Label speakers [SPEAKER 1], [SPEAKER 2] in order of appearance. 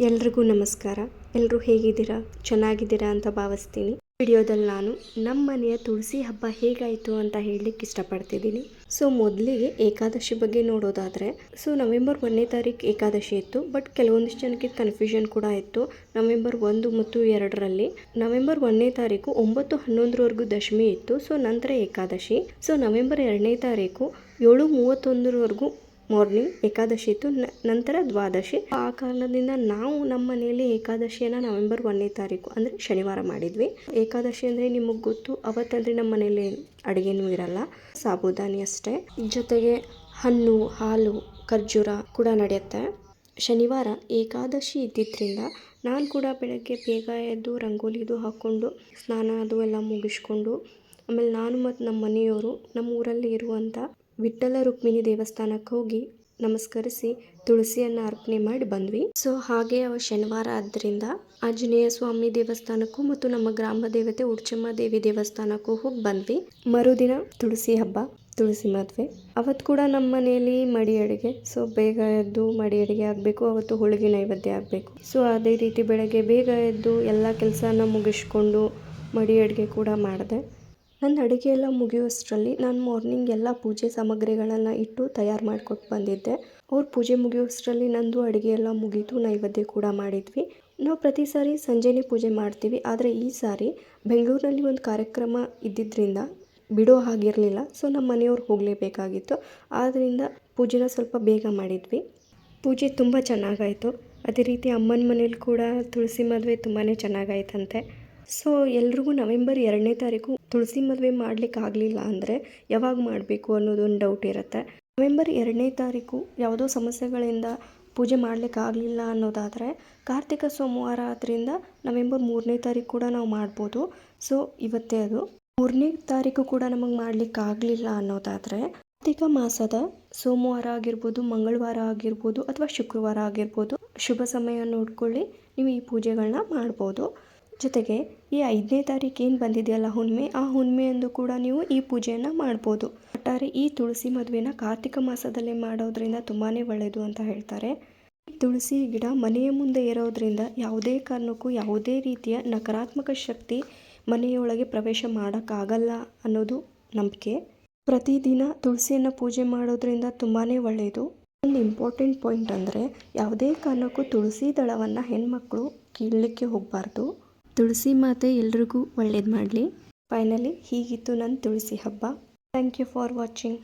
[SPEAKER 1] ಎಲ್ರಿಗೂ ನಮಸ್ಕಾರ. ಎಲ್ಲರೂ ಹೇಗಿದ್ದೀರಾ? ಚೆನ್ನಾಗಿದ್ದೀರಾ ಅಂತ ಭಾವಿಸ್ತೀನಿ. ವಿಡಿಯೋದಲ್ಲಿ ನಾನು ನಮ್ಮ ಮನೆಯ ತುಳಸಿ ಹಬ್ಬ ಹೇಗಾಯಿತು ಅಂತ ಹೇಳಲಿಕ್ಕೆ ಇಷ್ಟಪಡ್ತಿದ್ದೀನಿ. ಸೊ, ಮೊದಲಿಗೆ ಏಕಾದಶಿ ಬಗ್ಗೆ ನೋಡೋದಾದರೆ, ಸೊ, ನವೆಂಬರ್ ಒಂದನೇ ತಾರೀಕು ಏಕಾದಶಿ ಇತ್ತು. ಬಟ್ ಕೆಲವೊಂದಿಷ್ಟು ಜನಕ್ಕೆ ಕನ್ಫ್ಯೂಷನ್ ಕೂಡ ಇತ್ತು. ನವೆಂಬರ್ ಒಂದು ಮತ್ತು ಎರಡರಲ್ಲಿ. ನವೆಂಬರ್ ಒಂದನೇ ತಾರೀಕು ಒಂಬತ್ತು ಹನ್ನೊಂದರವರೆಗೂ ದಶಮಿ ಇತ್ತು. ಸೊ, ನಂತರ ಏಕಾದಶಿ. ಸೊ, ನವೆಂಬರ್ ಎರಡನೇ ತಾರೀಕು ಏಳು ಮೂವತ್ತೊಂದರವರೆಗೂ ಮಾರ್ನಿಂಗ್ ಏಕಾದಶಿ ಇತ್ತು. ನಂತರ ದ್ವಾದಶಿ. ಆ ಕಾರಣದಿಂದ ನಾವು ನಮ್ಮ ಮನೆಯಲ್ಲಿ ಏಕಾದಶಿಯನ್ನು ನವೆಂಬರ್ ಒಂದನೇ ತಾರೀಕು, ಅಂದರೆ ಶನಿವಾರ ಮಾಡಿದ್ವಿ. ಏಕಾದಶಿ ಅಂದರೆ ನಿಮಗೆ ಗೊತ್ತು, ಅವತ್ತಂದರೆ ನಮ್ಮ ಮನೆಯಲ್ಲಿ ಅಡುಗೆನೂ ಇರಲ್ಲ. ಸಾಬುದಾನಿ ಅಷ್ಟೇ. ಜೊತೆಗೆ ಹಣ್ಣು, ಹಾಲು, ಖರ್ಜೂರ ಕೂಡ ನಡೆಯುತ್ತೆ. ಶನಿವಾರ ಏಕಾದಶಿ ಇದ್ದಿದ್ದರಿಂದ ನಾನು ಕೂಡ ಬೆಳಗ್ಗೆ ಬೇಗ ಎದ್ದು ರಂಗೋಲಿದು ಹಾಕ್ಕೊಂಡು ಸ್ನಾನ ಅದು ಎಲ್ಲ ಮುಗಿಸ್ಕೊಂಡು, ಆಮೇಲೆ ನಾನು ಮತ್ತು ನಮ್ಮ ಮನೆಯವರು ನಮ್ಮ ಊರಲ್ಲಿ ಇರುವಂಥ ವಿಠ್ಠಲ ರುಕ್ಮಿಣಿ ದೇವಸ್ಥಾನಕ್ಕೆ ಹೋಗಿ ನಮಸ್ಕರಿಸಿ ತುಳಸಿಯನ್ನು ಅರ್ಪಣೆ ಮಾಡಿ ಬಂದ್ವಿ. ಸೊ ಹಾಗೆ ಅವ ಶನಿವಾರ ಆದ್ದರಿಂದ ಆಂಜನೇಯ ಸ್ವಾಮಿ ದೇವಸ್ಥಾನಕ್ಕೂ ಮತ್ತು ನಮ್ಮ ಗ್ರಾಮ ದೇವತೆ ಉಡ್ಚಮ್ಮ ದೇವಿ ದೇವಸ್ಥಾನಕ್ಕೂ ಹೋಗಿ ಬಂದ್ವಿ. ಮರುದಿನ ತುಳಸಿ ಹಬ್ಬ, ತುಳಸಿ ಮದುವೆ. ಅವತ್ತು ಕೂಡ ನಮ್ಮ ಮನೆಯಲ್ಲಿ ಮಡಿ ಅಡುಗೆ. ಸೊ ಬೇಗ ಎದ್ದು ಮಡಿ ಅಡುಗೆ ಆಗಬೇಕು, ಅವತ್ತು ಹೋಳಿಗೆ ನೈವೇದ್ಯ ಆಗಬೇಕು. ಸೊ ಅದೇ ರೀತಿ ಬೆಳಗ್ಗೆ ಬೇಗ ಎದ್ದು ಎಲ್ಲ ಕೆಲಸನ ಮುಗಿಸ್ಕೊಂಡು ಮಡಿ ಅಡುಗೆ ಕೂಡ ಮಾಡಿದೆ. ನನ್ನ ಅಡುಗೆ ಎಲ್ಲ ಮುಗಿಯೋಷ್ಟರಲ್ಲಿ ನಾನು ಮಾರ್ನಿಂಗ್ ಎಲ್ಲ ಪೂಜೆ ಸಾಮಗ್ರಿಗಳನ್ನು ಇಟ್ಟು ತಯಾರು ಮಾಡ್ಕೊಟ್ಟು ಬಂದಿದ್ದೆ. ಅವ್ರು ಪೂಜೆ ಮುಗಿಯೋಷ್ಟರಲ್ಲಿ ನಂದು ಅಡುಗೆ ಎಲ್ಲ ಮುಗೀತು. ನೈವೇದ್ಯ ಕೂಡ ಮಾಡಿದ್ವಿ. ನಾವು ಪ್ರತಿ ಸಾರಿ ಸಂಜೆನೇ ಪೂಜೆ ಮಾಡ್ತೀವಿ. ಆದರೆ ಈ ಸಾರಿ ಬೆಂಗಳೂರಿನಲ್ಲಿ ಒಂದು ಕಾರ್ಯಕ್ರಮ ಇದ್ದಿದ್ದರಿಂದ ಬಿಡೋ ಹಾಗಿರಲಿಲ್ಲ. ಸೊ ನಮ್ಮ ಮನೆಯವ್ರು ಹೋಗಲೇಬೇಕಾಗಿತ್ತು. ಆದ್ದರಿಂದ ಪೂಜೆನ ಸ್ವಲ್ಪ ಬೇಗ ಮಾಡಿದ್ವಿ. ಪೂಜೆ ತುಂಬ ಚೆನ್ನಾಗಾಯಿತು. ಅದೇ ರೀತಿ ಅಮ್ಮನ ಮನೇಲಿ ಕೂಡ ತುಳಸಿ ಮದುವೆ ತುಂಬಾ ಚೆನ್ನಾಗಾಯ್ತಂತೆ. ಸೊ ಎಲ್ರಿಗೂ ನವೆಂಬರ್ ಎರಡನೇ ತಾರೀಕು ತುಳಸಿ ಮದುವೆ ಮಾಡ್ಲಿಕ್ಕೆ ಆಗಲಿಲ್ಲ ಅಂದರೆ ಯಾವಾಗ ಮಾಡಬೇಕು ಅನ್ನೋದೊಂದು ಡೌಟ್ ಇರುತ್ತೆ. ನವೆಂಬರ್ ಎರಡನೇ ತಾರೀಕು ಯಾವುದೋ ಸಮಸ್ಯೆಗಳಿಂದ ಪೂಜೆ ಮಾಡ್ಲಿಕ್ಕೆ ಆಗಲಿಲ್ಲ ಅನ್ನೋದಾದರೆ ಕಾರ್ತಿಕ ಸೋಮವಾರ ಆದ್ದರಿಂದ ನವೆಂಬರ್ ಮೂರನೇ ತಾರೀಕು ಕೂಡ ನಾವು ಮಾಡ್ಬೋದು. ಸೊ ಇವತ್ತೇ ಅದು. ಮೂರನೇ ತಾರೀಕು ಕೂಡ ನಮಗೆ ಮಾಡ್ಲಿಕ್ಕೆ ಆಗಲಿಲ್ಲ ಅನ್ನೋದಾದರೆ ಕಾರ್ತಿಕ ಮಾಸದ ಸೋಮವಾರ ಆಗಿರ್ಬೋದು, ಮಂಗಳವಾರ ಆಗಿರ್ಬೋದು ಅಥವಾ ಶುಕ್ರವಾರ ಆಗಿರ್ಬೋದು ಶುಭ ಸಮಯ ನೋಡ್ಕೊಳ್ಳಿ ನೀವು ಈ ಪೂಜೆಗಳನ್ನ ಮಾಡ್ಬೋದು. ಜೊತೆಗೆ ಈ ಐದನೇ ತಾರೀಕು ಏನು ಬಂದಿದೆಯಲ್ಲ ಹುಣ್ಣಿಮೆ ಆ ಹುಣ್ಣಿಮೆಯಂದು ಕೂಡ ನೀವು ಈ ಪೂಜೆಯನ್ನು ಮಾಡ್ಬೋದು. ಒಟ್ಟಾರೆ ಈ ತುಳಸಿ ಮದುವೆನ ಕಾರ್ತಿಕ ಮಾಸದಲ್ಲೇ ಮಾಡೋದ್ರಿಂದ ತುಂಬಾ ಒಳ್ಳೆಯದು ಅಂತ ಹೇಳ್ತಾರೆ. ತುಳಸಿ ಗಿಡ ಮನೆಯ ಮುಂದೆ ಇರೋದ್ರಿಂದ ಯಾವುದೇ ಕಾರಣಕ್ಕೂ ಯಾವುದೇ ರೀತಿಯ ನಕಾರಾತ್ಮಕ ಶಕ್ತಿ ಮನೆಯೊಳಗೆ ಪ್ರವೇಶ ಮಾಡೋಕ್ಕಾಗಲ್ಲ ಅನ್ನೋದು ನಂಬಿಕೆ. ಪ್ರತಿದಿನ ತುಳಸಿಯನ್ನು ಪೂಜೆ ಮಾಡೋದ್ರಿಂದ ತುಂಬಾ ಒಳ್ಳೆಯದು ಒಂದು ಇಂಪಾರ್ಟೆಂಟ್ ಪಾಯಿಂಟ್ ಅಂದರೆ ಯಾವುದೇ ಕಾರಣಕ್ಕೂ ತುಳಸಿ ದಳವನ್ನು ಹೆಣ್ಮಕ್ಳು ಕೀಳಲಿಕ್ಕೆ ಹೋಗಬಾರ್ದು. ತುಳಸಿ ಮಾತೆ ಎಲ್ರಿಗೂ ಒಳ್ಳೇದು ಮಾಡಲಿ. ಫೈನಲಿ ಹೀಗಿತ್ತು ನನ್ನ ತುಳಸಿ ಹಬ್ಬ. Thank you for watching